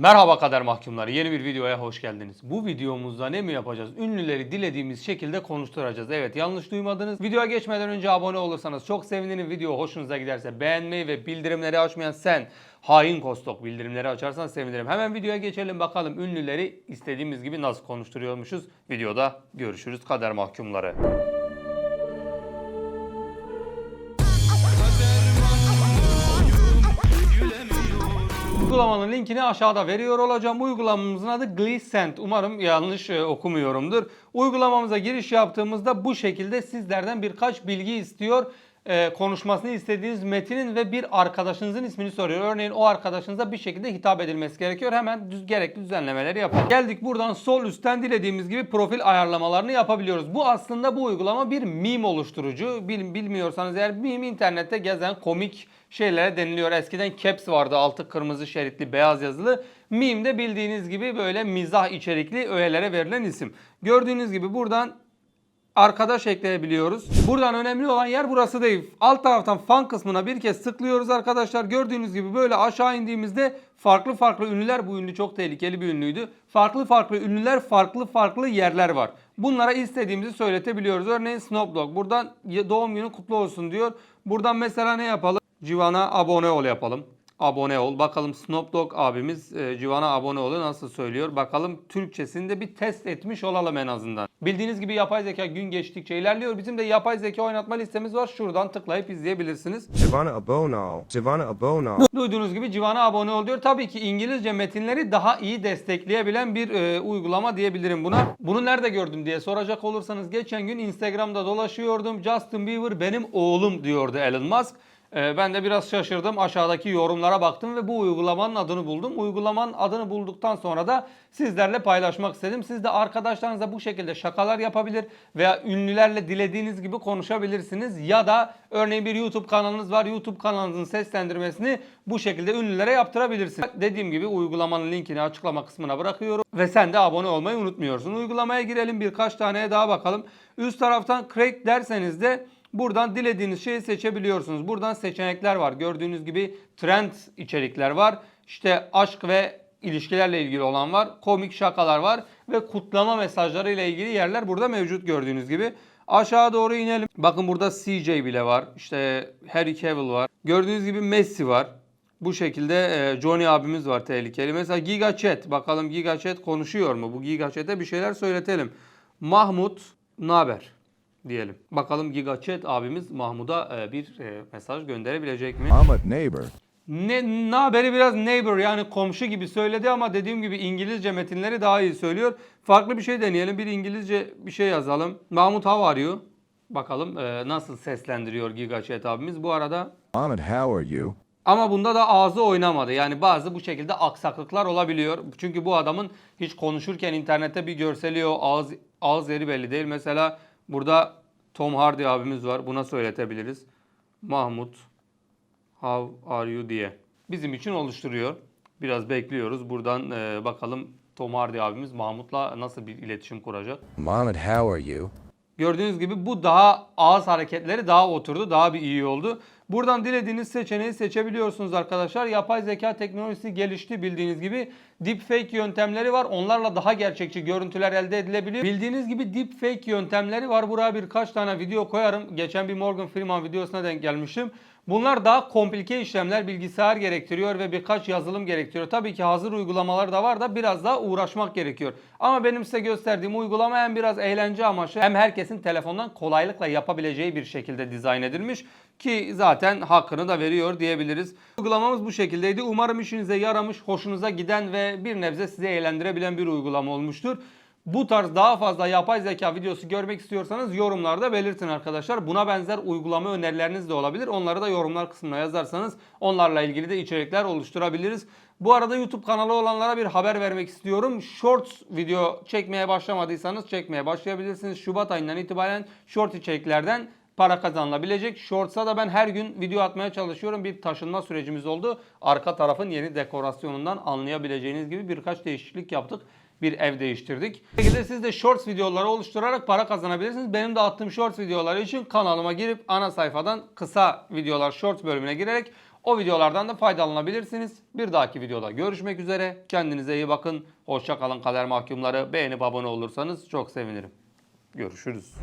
Merhaba kader mahkumları. Yeni bir videoya hoş geldiniz. Bu videomuzda ne mi yapacağız? Ünlüleri dilediğimiz şekilde konuşturacağız. Evet yanlış duymadınız. Videoya geçmeden önce abone olursanız çok sevinirim. Video hoşunuza giderse beğenmeyi ve bildirimleri açmayan sen hain kostok bildirimleri açarsan sevinirim. Hemen videoya geçelim bakalım ünlüleri istediğimiz gibi nasıl konuşturuyormuşuz. Videoda görüşürüz kader mahkumları. Uygulamanın linkini aşağıda veriyor olacağım. Uygulamamızın adı Gliscent. Umarım yanlış e, okumuyorumdur. Uygulamamıza giriş yaptığımızda bu şekilde sizlerden birkaç bilgi istiyor. E, konuşmasını istediğiniz metinin ve bir arkadaşınızın ismini soruyor. Örneğin o arkadaşınıza bir şekilde hitap edilmesi gerekiyor. Hemen düz, gerekli düzenlemeleri yapalım. Geldik buradan sol üstten dilediğimiz gibi profil ayarlamalarını yapabiliyoruz. Bu aslında bu uygulama bir meme oluşturucu. Bil, bilmiyorsanız eğer meme internette gezen komik şeylere deniliyor. Eskiden caps vardı altı kırmızı şeritli beyaz yazılı. Meme de bildiğiniz gibi böyle mizah içerikli öğelere verilen isim. Gördüğünüz gibi buradan arkadaş ekleyebiliyoruz. Buradan önemli olan yer burası değil. Alt taraftan fan kısmına bir kez tıklıyoruz arkadaşlar. Gördüğünüz gibi böyle aşağı indiğimizde farklı farklı ünlüler bu ünlü çok tehlikeli bir ünlüydü. Farklı farklı ünlüler farklı farklı yerler var. Bunlara istediğimizi söyletebiliyoruz. Örneğin Snoop Dogg buradan doğum günü kutlu olsun diyor. Buradan mesela ne yapalım? Civan'a abone ol yapalım. Abone ol. Bakalım Snoop Dogg abimiz e, Civan'a abone ol'u nasıl söylüyor. Bakalım Türkçesini de bir test etmiş olalım en azından. Bildiğiniz gibi yapay zeka gün geçtikçe ilerliyor. Bizim de yapay zeka oynatma listemiz var. Şuradan tıklayıp izleyebilirsiniz. Giovanna Abono. Giovanna Abono. Duyduğunuz gibi Civan'a abone ol diyor. Tabii ki İngilizce metinleri daha iyi destekleyebilen bir e, uygulama diyebilirim buna. Bunu nerede gördüm diye soracak olursanız geçen gün Instagram'da dolaşıyordum. Justin Bieber benim oğlum diyordu Elon Musk. E, ben de biraz şaşırdım. Aşağıdaki yorumlara baktım ve bu uygulamanın adını buldum. Uygulamanın adını bulduktan sonra da sizlerle paylaşmak istedim. Siz de arkadaşlarınızla bu şekilde şakalar yapabilir veya ünlülerle dilediğiniz gibi konuşabilirsiniz. Ya da örneğin bir YouTube kanalınız var. YouTube kanalınızın seslendirmesini bu şekilde ünlülere yaptırabilirsiniz. Dediğim gibi uygulamanın linkini açıklama kısmına bırakıyorum. Ve sen de abone olmayı unutmuyorsun. Uygulamaya girelim birkaç taneye daha bakalım. Üst taraftan Craig derseniz de Buradan dilediğiniz şeyi seçebiliyorsunuz. Buradan seçenekler var. Gördüğünüz gibi trend içerikler var. İşte aşk ve ilişkilerle ilgili olan var. Komik şakalar var ve kutlama mesajları ile ilgili yerler burada mevcut gördüğünüz gibi. Aşağı doğru inelim. Bakın burada CJ bile var. İşte Harry Cavill var. Gördüğünüz gibi Messi var. Bu şekilde e, Johnny abimiz var tehlikeli. Mesela Giga Chat. Bakalım Giga Chat konuşuyor mu? Bu Giga Chat'e bir şeyler söyletelim. Mahmut naber? Diyelim. Bakalım Giga Chat abimiz Mahmut'a e, bir e, mesaj gönderebilecek mi? I'm a neighbor. Ne, haberi biraz neighbor yani komşu gibi söyledi ama dediğim gibi İngilizce metinleri daha iyi söylüyor. Farklı bir şey deneyelim. Bir İngilizce bir şey yazalım. Mahmut how are you? Bakalım e, nasıl seslendiriyor Giga Chat abimiz. Bu arada Ahmed, how are you? ama bunda da ağzı oynamadı. Yani bazı bu şekilde aksaklıklar olabiliyor. Çünkü bu adamın hiç konuşurken internette bir görseli o ağız, ağız yeri belli değil. Mesela burada Tom Hardy abimiz var. Buna söyletebiliriz. Mahmut how are you diye. Bizim için oluşturuyor. Biraz bekliyoruz. Buradan e, bakalım Tom Hardy abimiz Mahmut'la nasıl bir iletişim kuracak. Mohammed, how are you? Gördüğünüz gibi bu daha ağız hareketleri daha oturdu, daha bir iyi oldu. Buradan dilediğiniz seçeneği seçebiliyorsunuz arkadaşlar. Yapay zeka teknolojisi gelişti bildiğiniz gibi. Deepfake yöntemleri var. Onlarla daha gerçekçi görüntüler elde edilebiliyor. Bildiğiniz gibi deepfake yöntemleri var. Buraya birkaç tane video koyarım. Geçen bir Morgan Freeman videosuna denk gelmiştim. Bunlar daha komplike işlemler bilgisayar gerektiriyor ve birkaç yazılım gerektiriyor. Tabii ki hazır uygulamalar da var da biraz daha uğraşmak gerekiyor. Ama benim size gösterdiğim uygulama hem biraz eğlence amaçlı hem herkesin telefondan kolaylıkla yapabileceği bir şekilde dizayn edilmiş. Ki zaten hakkını da veriyor diyebiliriz. Uygulamamız bu şekildeydi. Umarım işinize yaramış, hoşunuza giden ve bir nebze sizi eğlendirebilen bir uygulama olmuştur. Bu tarz daha fazla yapay zeka videosu görmek istiyorsanız yorumlarda belirtin arkadaşlar. Buna benzer uygulama önerileriniz de olabilir. Onları da yorumlar kısmına yazarsanız onlarla ilgili de içerikler oluşturabiliriz. Bu arada YouTube kanalı olanlara bir haber vermek istiyorum. Shorts video çekmeye başlamadıysanız çekmeye başlayabilirsiniz. Şubat ayından itibaren short içeriklerden para kazanılabilecek. Shorts'a da ben her gün video atmaya çalışıyorum. Bir taşınma sürecimiz oldu. Arka tarafın yeni dekorasyonundan anlayabileceğiniz gibi birkaç değişiklik yaptık bir ev değiştirdik. Bu şekilde siz de shorts videoları oluşturarak para kazanabilirsiniz. Benim de attığım shorts videoları için kanalıma girip ana sayfadan kısa videolar shorts bölümüne girerek o videolardan da faydalanabilirsiniz. Bir dahaki videoda görüşmek üzere. Kendinize iyi bakın. Hoşçakalın kader mahkumları. Beğenip abone olursanız çok sevinirim. Görüşürüz.